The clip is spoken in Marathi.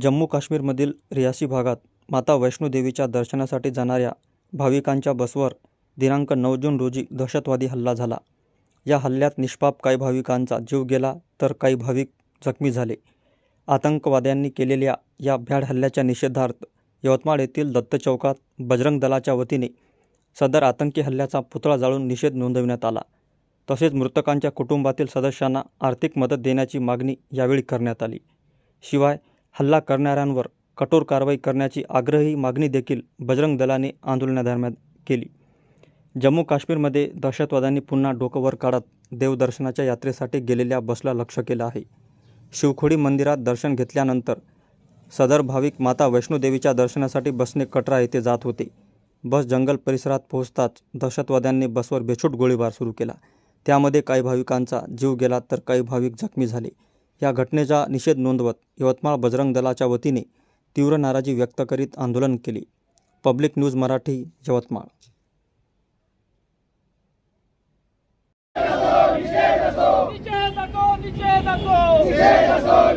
जम्मू काश्मीरमधील रियासी भागात माता वैष्णोदेवीच्या दर्शनासाठी जाणाऱ्या भाविकांच्या बसवर दिनांक नऊ जून रोजी दहशतवादी हल्ला झाला. या हल्ल्यात निष्पाप काही भाविकांचा जीव गेला तर काही भाविक जखमी झाले. आतंकवाद्यांनी केलेल्या या भ्याड हल्ल्याच्या निषेधार्थ यवतमाळ येथील दत्त चौकात बजरंग दलाच्या वतीने सदर आतंकी हल्ल्याचा पुतळा जाळून निषेध नोंदविण्यात आला. तसेच मृतकांच्या कुटुंबातील सदस्यांना आर्थिक मदत देण्याची मागणी यावेळी करण्यात आली. शिवाय हल्ला करणाऱ्यांवर कठोर कारवाई करण्याची आग्रही मागणी देखील बजरंग दलाने आंदोलनादरम्यान केली. जम्मू काश्मीरमध्ये दहशतवाद्यांनी पुन्हा डोकं वर काढत देवदर्शनाच्या यात्रेसाठी गेलेल्या बसला लक्ष केलं आहे. शिवखोडी मंदिरात दर्शन घेतल्यानंतर सदर भाविक माता वैष्णोदेवीच्या दर्शनासाठी बसने कटरा येथे जात होते. बस जंगल परिसरात पोहोचताच दहशतवाद्यांनी बसवर बेछूट गोळीबार सुरू केला. त्यामध्ये काही भाविकांचा जीव गेला तर काही भाविक जखमी झाले. या घटनेचा निषेध नोंदवत यवतमाळ बजरंग दलाच्या वतीने तीव्र नाराजी व्यक्त करीत आंदोलन केले. Public news Marathi Yavatmal. निषेध असो निषेध असो. निषेध असो निषेध असो